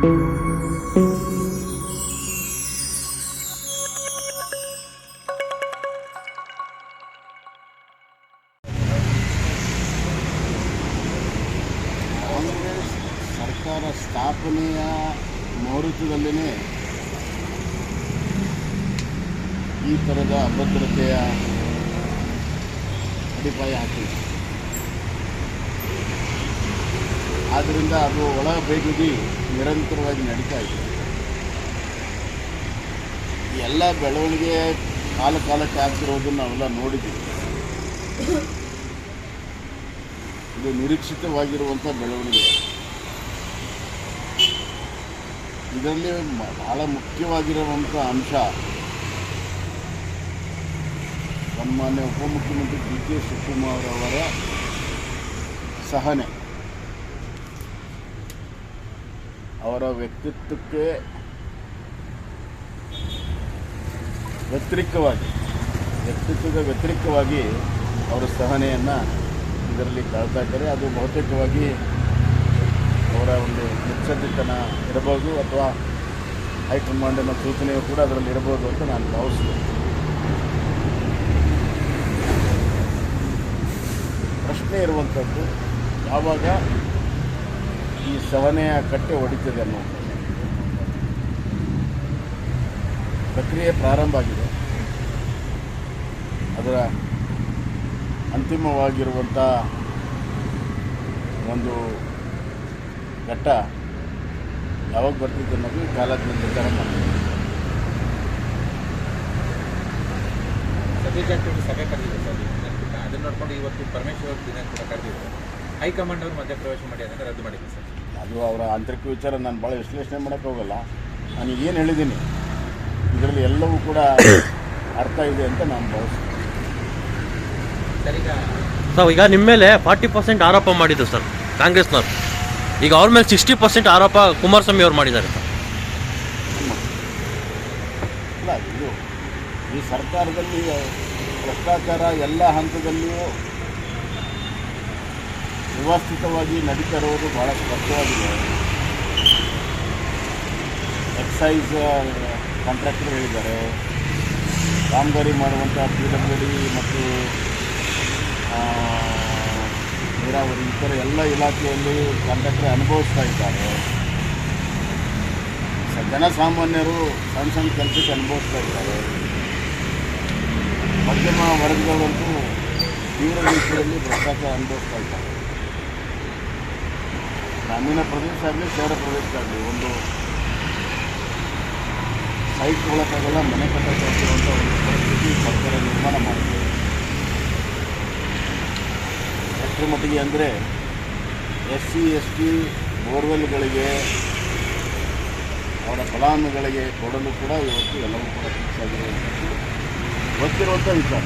ಸರ್ಕಾರ ಸ್ಥಾಪನೆಯ ಮುಹೂರ್ತದಲ್ಲೇ ಈ ಥರದ ಅಭದ್ರತೆಯ ಅಡಿಪಾಯ ಹಾಕಿದೆ. ಆದ್ದರಿಂದ ಅದು ಒಳ ಬೇಗುದಿ ನಿರಂತರವಾಗಿ ನಡೀತಾ ಇದೆ. ಎಲ್ಲ ಬೆಳವಣಿಗೆ ಕಾಲ ಕಾಲಕ್ಕೆ ಆಗ್ತಿರೋದನ್ನು ನಾವೆಲ್ಲ ನೋಡಿದ್ದೀವಿ. ಇದು ನಿರೀಕ್ಷಿತವಾಗಿರುವಂಥ ಬೆಳವಣಿಗೆ. ಇದರಲ್ಲಿ ಬಹಳ ಮುಖ್ಯವಾಗಿರುವಂಥ ಅಂಶ ಸನ್ಮಾನ್ಯ ಉಪಮುಖ್ಯಮಂತ್ರಿ ಡಿ ಕೆ ಶಿವಕುಮಾರ್ ಅವರ ಸಹನೆ. ಅವರ ವ್ಯಕ್ತಿತ್ವಕ್ಕೆ ವ್ಯತಿರಿಕ್ತವಾಗಿ, ವ್ಯಕ್ತಿತ್ವದ ವ್ಯತಿರಿಕ್ತವಾಗಿ ಅವರ ಸಹನೆಯನ್ನು ಇದರಲ್ಲಿ ತಾಳ್ತಾ ಇದ್ದಾರೆ. ಅದು ಬಹುತೇಕವಾಗಿ ಅವರ ಒಂದು ಮುಚ್ಚದಿತನ ಇರಬಹುದು ಅಥವಾ ಹೈಕಮಾಂಡಿನ ಸೂಚನೆಯು ಕೂಡ ಅದರಲ್ಲಿ ಇರಬಹುದು ಅಂತ ನಾನು ಭಾವಿಸ್ತೇನೆ. ಪ್ರಶ್ನೆ ಇರುವಂಥದ್ದು ಯಾವಾಗ ಈ ಸವನೆಯ ಕಟ್ಟೆ ಹೊಡಿತದೆ ಅನ್ನೋ ಪ್ರಕ್ರಿಯೆ ಪ್ರಾರಂಭ ಆಗಿದೆ. ಅದರ ಅಂತಿಮವಾಗಿರುವಂಥ ಒಂದು ಘಟ್ಟ ಯಾವಾಗ ಬರ್ತಿದ್ದೆ ಅನ್ನೋದು ಕಾಲದ ನಿರ್ಧಾರ ಮಾಡಿದೆ ಸತೀಶ್ ಜಾರಕಿಹೊಳಿ ಸಭೆ ಕರೆದಿದೆ ಸರ್. ಅದನ್ನು ನೋಡ್ಕೊಂಡು ಇವತ್ತು ಪರಮೇಶ್ವರ್ ದಿನ ಕೂಡ ಕರೆದಿದ್ರು ಹೈಕಮಾಂಡ್ ಅವರು ಮಧ್ಯಪ್ರವೇಶ ಮಾಡಿ ಅದನ್ನು ರದ್ದು ಮಾಡಿದ್ರು ಸರ್. ಅದು ಅವರ ಆಂತರಿಕ ವಿಚಾರ ನಾನು ಭಾಳ ವಿಶ್ಲೇಷಣೆ ಮಾಡೋಕ್ಕೆ ಹೋಗಲ್ಲ. ನಾನು ಏನು ಹೇಳಿದ್ದೀನಿ ಇದರಲ್ಲಿ ಎಲ್ಲವೂ ಕೂಡ ಅರ್ಥ ಇದೆ ಅಂತ ನಾನು ಭಾವಿಸ್ತೀನಿ. ಸರ್ ಈಗ ಸರ್ ಈಗ ನಿಮ್ಮ ಮೇಲೆ ಫಾರ್ಟಿ ಪರ್ಸೆಂಟ್ ಆರೋಪ ಮಾಡಿದ್ದು ಸರ್ ಕಾಂಗ್ರೆಸ್ನವ್ರು. ಈಗ ಅವ್ರ ಮೇಲೆ ಸಿಕ್ಸ್ಟಿ ಪರ್ಸೆಂಟ್ ಆರೋಪ ಕುಮಾರಸ್ವಾಮಿ ಅವ್ರು ಮಾಡಿದ್ದಾರೆ ಸರ್. ಇಲ್ಲ ಇದು ಈ ಸರ್ಕಾರದಲ್ಲಿ ಭ್ರಷ್ಟಾಚಾರ ಎಲ್ಲ ಹಂತದಲ್ಲಿಯೂ ವ್ಯವಸ್ಥಿತವಾಗಿ ನಡೀತಾ ಇರೋದು ಭಾಳ ಸ್ಪಷ್ಟವಾಗಿದೆ ಎಕ್ಸೈಸ್ ಕಾಂಟ್ರಾಕ್ಟರ್ ಹೇಳಿದ್ದಾರೆ. ಕಾಮಗಾರಿ ಮಾಡುವಂಥ ಪಿ ಡಬ್ಲ್ಯೂ ಡಿ ಮತ್ತು ನೀರಾವರಿ ಈ ಥರ ಎಲ್ಲ ಇಲಾಖೆಯಲ್ಲಿ ಕಾಂಟ್ರಾಕ್ಟರ್ ಅನುಭವಿಸ್ತಾ ಇದ್ದಾರೆ. ಜನಸಾಮಾನ್ಯರು ಸಣ್ಣ ಸಣ್ಣ ಕೆಲಸಕ್ಕೆ ಅನುಭವಿಸ್ತಾ ಇದ್ದಾರೆ. ಮಧ್ಯಮ ವರ್ಗಗಳಂತೂ ತೀವ್ರ ರೀತಿಯಲ್ಲಿ ಭ್ರಷ್ಟಾಚಾರ ಅನುಭವಿಸ್ತಾ ಇದ್ದಾರೆ. ಗ್ರಾಮೀಣ ಪ್ರದೇಶ ಆಗಲಿ ಶಹರ ಪ್ರದೇಶ ಆಗಲಿ, ಒಂದು ಸೈಟ್ ತೊಗೊಳಕ್ಕಾಗಲ್ಲ ಮನೆ ಕಟ್ಟಕ್ಕಾಗಿರುವಂಥ ಒಂದು ಪರಿಸ್ಥಿತಿ ಸರ್ಕಾರ ನಿರ್ಮಾಣ ಮಾಡಿದೆ. ಎಷ್ಟರ ಮಟ್ಟಿಗೆ ಅಂದರೆ ಎಸ್ ಸಿ ಎಸ್ ಟಿ ಬೋರ್ವೆಲ್ಗಳಿಗೆ, ಅವರ ಫಲಾನುಗಳಿಗೆ ಕೊಡಲು ಕೂಡ ಇವತ್ತು ಎಲ್ಲವೂ ಕೂಡ ಫಿಕ್ಸ್ ಆಗಿರುವಂಥದ್ದು ಗೊತ್ತಿರುವಂಥ ವಿಚಾರ.